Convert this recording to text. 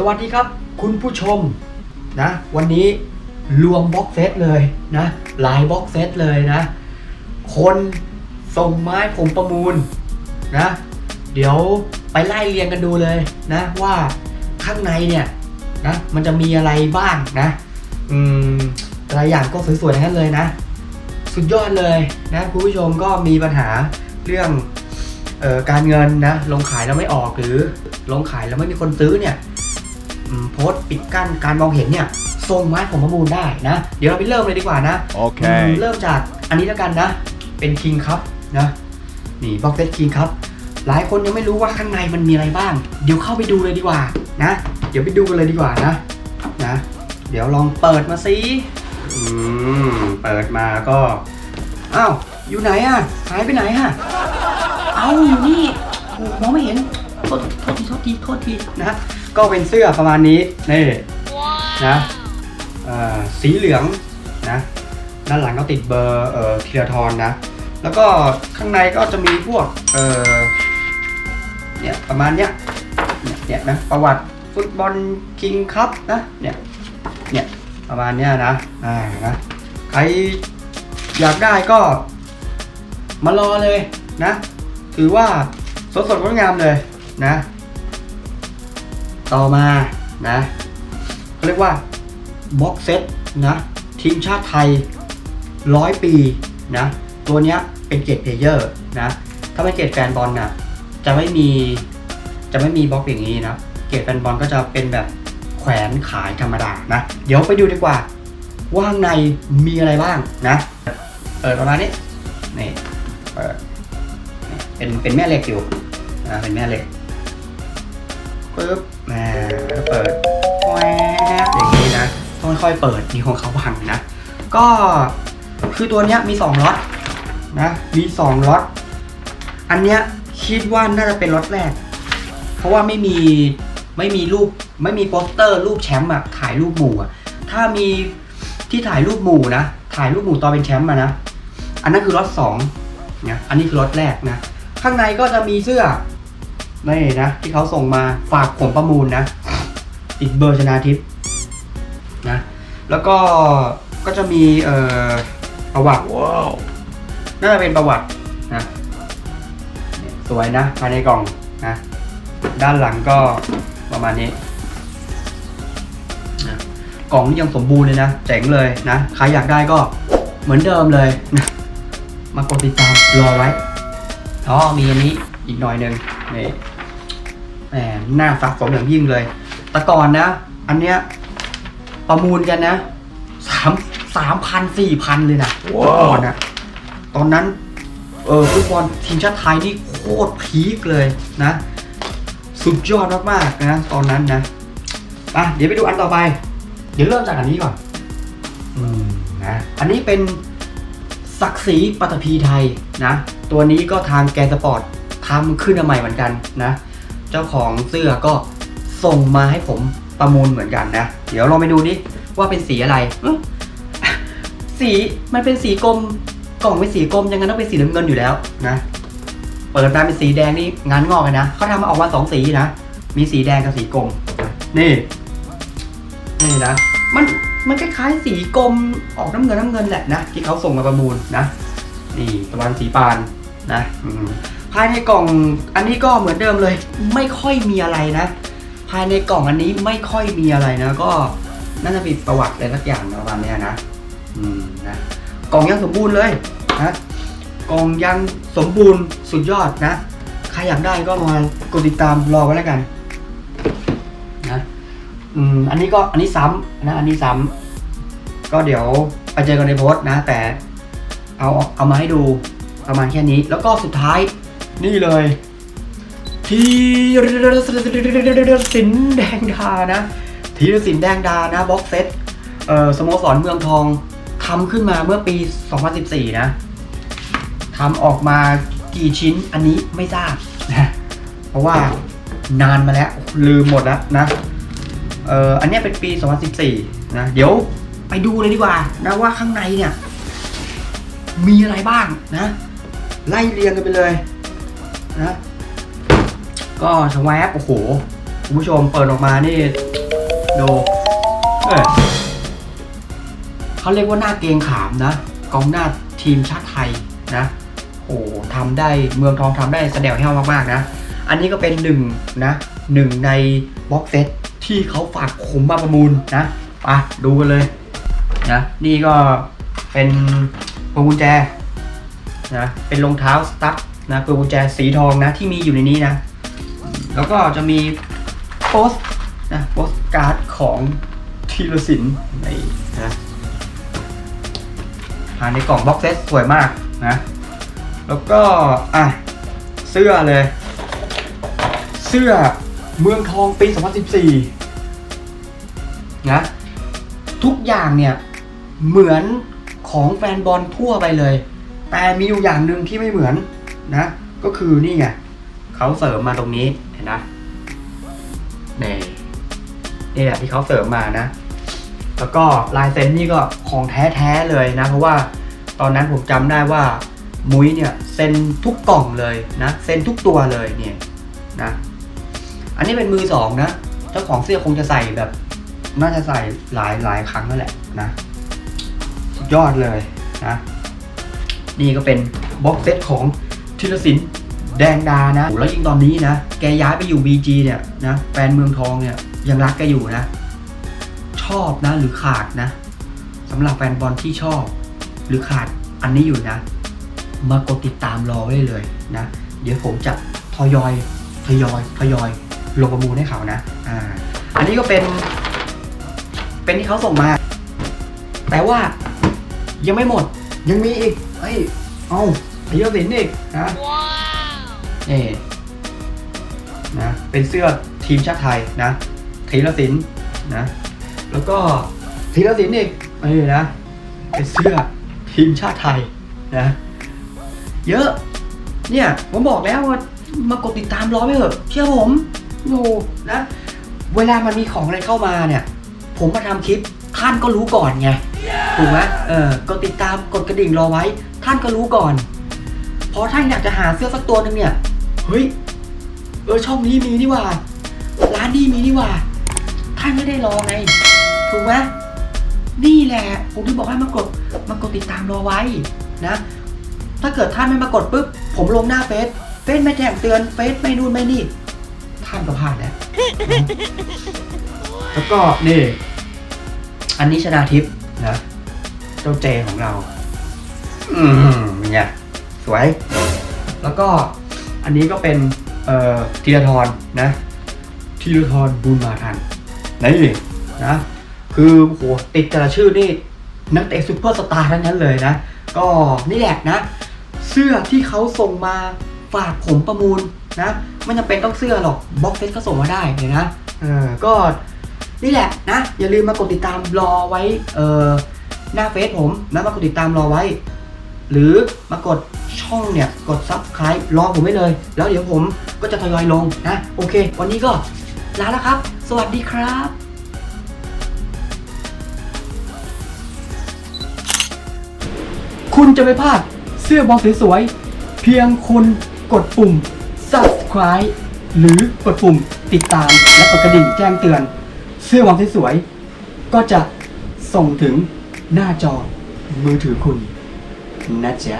สวัสดีครับ คุณผู้ชมนะวันนี้รวมบ็อกเซตเลยนะหลายบ็อกเซตเลยนะ คนส่งไม้ผมประมูลนะ เดี๋ยวไปไล่เรียงกันดูเลยนะว่าข้างในเนี่ยนะมันจะมีอะไรบ้างนะอืมแต่ละอย่างก็สวยๆทั้งนั้นเลยนะ สุดยอดเลยนะคุณผู้ชมก็มีปัญหาเรื่องออการเงินนะลงขายแล้วไม่ออกหรือลงขายแล้วไม่มีคนซื้อเนี่ย โพสต์ปิดกั้นการมองเห็นเนี่ยส่งไม้ผมประมูลได้นะ เดี๋ยวเราไปเริ่มเลยดีกว่านะอืม Okay. เริ่มจากอันนี้แล้วกันนะ เป็นคิงครับนะนี่บ็อกเซตคิงครับหลายคนยังไม่รู้ว่าข้างในมันมีอะไรบ้าง เดี๋ยวเข้าไปดูเลยดีกว่านะ เดี๋ยวไปดูกันเลยดีกว่านะนะ เดี๋ยวลองเปิดมาสิอืมเปิดมาก็อ้าวอยู่ไหนอะหายไปไหนอะเอาอยู่นี่โอ้มองไม่เห็นโทษโทษทีโทษทีโทษทีนะ ก็เป็นเสื้อประมาณนี้นี่นะเอ่อสีเหลืองนะด้านหลังก็ติดเบอร์เอ่อธีรทรนะ แล้วก็ข้างในก็จะมีพวกเอ่อเนี่ยประมาณเนี้ยเนี่ยเนี่ยนะประวัติฟุตบอลคิงคัพนะเนี่ยเนี่ยประมาณเนี้ยนะอ่านะใครอยากได้ก็มารอเลยนะ ถือว่าสดสดงดงามเลยนะ ต่อมานะเขาเรียกว่าบ็อกเซตนะทีมชาติไทยร้อยปีนะตัวเนี้ยเป็นเกรดเพลเยอร์นะถ้าเป็นเกรดแฟนบอลนะจะไม่มีจะไม่มีบล็อกอย่างนี้นะเกรดแฟนบอลก็จะเป็นแบบแขวนขายธรรมดานะเดี๋ยวไปดูดีกว่าว่าข้างในมีอะไรบ้างนะเปิดประมาณนี้นี่เปิดนี่เป็นเป็นแม่เหล็กอยู่นะเป็นแม่เหล็ก ปึ๊บแหม่แล้วเปิดแวบอย่างนี้นะ ต้องค่อยๆเปิดนี่ของเขาพังนะ ก็คือตัวเนี้ยมี2ล็อตนะมี2ล็อตอันเนี้ยคิดว่าน่าจะเป็นล็อตแรก เพราะว่าไม่มีไม่มีรูปไม่มีโปสเตอร์รูปแชมป์อะถ่ายรูปหมู่อะถ้ามีที่ถ่ายรูปหมู่นะถ่ายรูปหมู่ตอนเป็นแชมป์มานะอันนั้นคือล็อตสองนะอันนี้คือล็อตแรกนะข้างในก็จะมีเสื้อ นี่นะ ที่เขาส่งมาฝากผมประมูลนะ ติดเบอร์ชนาทิพย์นะ แล้วก็ก็จะมีเอ่อประวัติ Wow. น่าจะเป็นประวัตินะเนี่ยสวยนะภายในกล่องนะ ด้านหลังก็ประมาณนี้นะกล่องนี่ยังสมบูรณ์เลยนะ เจ๋งเลยนะใครอยากได้ก็เหมือนเดิมเลยนะมากดติดตามรอไว้อ๋อมีอันนี้อีกหน่อยหนึ่งนี่ แหมน่าสะสมอย่างยิ่งเลย แต่ก่อนนะ อันเนี้ยประมูลกันนะสามสามพันสี่พันเลยนะว้าวก่อนนะตอนนั้น เออฟุตบอลทีมชาติไทยนี่โคตรพีคเลยนะ สุดยอดมากๆนะ ตอนนั้นนะอะเดี๋ยวไปดูอันต่อไป เดี๋ยวเริ่มจากอันนี้ก่อน อืมนะอันนี้เป็นศักดิ์ศรีปัตภีไทยนะ ตัวนี้ก็ทางแกนสปอร์ตทำขึ้นมาใหม่เหมือนกันนะ เจ้าของเสื้อก็ส่งมาให้ผมประมูลเหมือนกันนะ เดี๋ยวลองไปดูนี่ว่าเป็นสีอะไร สีมันเป็นสีกลมกล่องเป็นสีกลมยังไงต้องเป็นสีน้ำเงินอยู่แล้วนะ เปิดมาเป็นสีแดงนี่งานงอกเลยนะเขาทำมาออกมาสองสีนะ มีสีแดงกับสีกลม นี่ นี่นะ มันมันคล้ายๆสีกลมออกน้ำเงินน้ำเงินแหละนะที่เขาส่งมาประมูลนะ นี่ประมาณสีปานนะอื ภายในกล่องอันนี้ก็เหมือนเดิมเลย ไม่ค่อยมีอะไรนะ ภายในกล่องอันนี้ไม่ค่อยมีอะไรนะ ก็น่าจะมีประวัติอะไรสักอย่างประมาณเนี้ยนะ อืมนะกล่องยังสมบูรณ์เลยนะกล่องยังสมบูรณ์สุดยอดนะ ใครอยากได้ก็มากดติดตามรอไว้แล้วกันนะอืมอันนี้ก็อันนี้ซ้ำนะ อันนี้ซ้ำก็เดี๋ยวไปเจอกันในโพสต์นะ แต่เอาเอามาให้ดูประมาณแค่นี้ แล้วก็สุดท้าย นี่เลยทีสินแดงดานะทีสินแดงดานะบ็อกเซตเอ่อสโมสรเมืองทองทำขึ้นมาเมื่อปี 2014 นะทำออกมากี่ชิ้นอันนี้ไม่ทราบนะเพราะว่านานมาแล้วลืมหมดแล้วนะเอ่ออันนี้เป็นปี 2014 นะ เดี๋ยวไปดูเลยดีกว่านะว่าข้างในเนี่ย มีอะไรบ้างนะ ไล่เรียงกันไปเลย นะก็ชวแวบโอ้โหคุณผู้ชมเปิดออกมานี่ดูเอ้ยเขาเรียกว่าหน้าเกงขามนะกองหน้าทีมชาติไทยนะโอ้ทำได้เมืองทองทำได้แสดงแห้วมากๆนะ อันนี้ก็เป็นหนึ่งนะหนึ่งในบ็อกเซตที่เขาฝากขุมมาประมูลนะไปดูกันเลยนะนี่ก็เป็นพวงกุญแจนะเป็นรองเท้าสตั๊ด นะพวงกุญแจสีทองนะที่มีอยู่ในนี้นะ แล้วก็จะมีโปสนะโปสการ์ดของทีรศิลป์ในนะอ่าในกล่องบ็อกเซตสวยมากนะ แล้วก็อะเสื้อเลย เสื้อเมืองทองปี 2014 นะ ทุกอย่างเนี่ย เหมือนของแฟนบอลทั่วไปเลย แต่มีอยู่อย่างหนึ่งที่ไม่เหมือน นะ ก็คือนี่ไงเขาเสริมมาตรงนี้เห็นนะนี่นี่แหละที่เขาเสริมมานะ แล้วก็ลายเซ็นนี่ก็ของแท้ๆเลยนะ เพราะว่าตอนนั้นผมจำได้ว่ามุ้ยเนี่ยเซ็นทุกกล่องเลยนะเซ็นทุกตัวเลยเนี่ยนะอันนี้เป็นมือสองนะเจ้าของเสื้อคงจะใส่แบบ น่าจะใส่หลายหลายครั้งแล้วแหละนะสุดยอดเลยนะ นี่ก็เป็นบ็อกเซตของ ธีรศิลป์แดงดานะแล้วยิ่งตอนนี้นะ แกย้ายไปอยู่ BG เนี่ยนะ แฟนเมืองทองเนี่ยยังรักแกอยู่นะ ชอบนะหรือขาดนะสำหรับแฟนบอลที่ชอบ หรือขาดอันนี้อยู่นะ มากดติดตามรอได้เลยนะ เดี๋ยวผมจะทยอยทยอยทยอยลงประมูลให้เขานะ อ่า อันนี้ก็เป็น เป็นที่เขาส่งมา แต่ว่ายังไม่หมดยังมีอีก เฮ้ย เอา ธีรศิลป์อีกนะนี่นะเป็นเสื้อทีมชาติไทยนะธีรศิลป์นะแล้วก็ธีรศิลป์อีกนี่นะเป็นเสื้อทีมชาติไทยนะเยอะ เนี่ยผมบอกแล้วว่ามากดติดตามรอไม่เถอะเชื่อผมโอ้นะเวลามันมีของอะไรเข้ามาเนี่ย ผมมาทำคลิปท่านก็รู้ก่อนไงถูกไหมเออกดติดตามกดกระดิ่งรอไว้ ท่านก็รู้ก่อน พอท่านอยากจะหาเสื้อสักตัวหนึ่งเนี่ย เฮ้ย เออช่องนี้มีนี่ว่า ร้านนี้มีนี่ว่าท่านไม่ได้รอไง ถูกไหมนี่แหละ ผมถึงบอกให้มากดมากดติดตามรอไว้นะ ถ้าเกิดท่านไม่มากดปุ๊บ ผมลงหน้าเฟซ เฟซไม่แจ้งเตือน เฟซไม่นู่นไม่นี่ ท่านก็พลาดแล้ว แล้วก็นี่ อันนี้ชนาทิพย์นะ เจ้าเจของเรา อืมเนี่ย สวย แล้วก็อันนี้ก็เป็นเอ่อธีรทรนะธีรทรบุญมาทันนี่นะคือโหติดแต่ละชื่อนี่นักเตะซูเปอร์สตาร์ทั้งนั้นเลยนะ ก็นี่แหละนะ เสื้อที่เขาส่งมาฝากผมประมูลนะไม่จำเป็นต้องเสื้อหรอกบ็อกเซตก็ส่งมาได้เลยนะเออก็นี่แหละนะ อย่าลืมมากดติดตามรอไว้เออหน้าเฟซผมนะมากดติดตามรอไว้ หรือมากดช่องเนี่ย กด subscribe รอผมไว้เลย แล้วเดี๋ยวผมก็จะทยอยลงนะ โอเค วันนี้ก็ลาแล้วครับ สวัสดีครับคุณจะไม่พลาดเสื้อบอลสวยๆ เพียงคุณกดปุ่ม subscribe หรือกดปุ่มติดตามและกดกระดิ่งแจ้งเตือน เสื้อบอลสวยๆ ก็จะส่งถึงหน้าจอมือถือคุณ นะจ๊ะ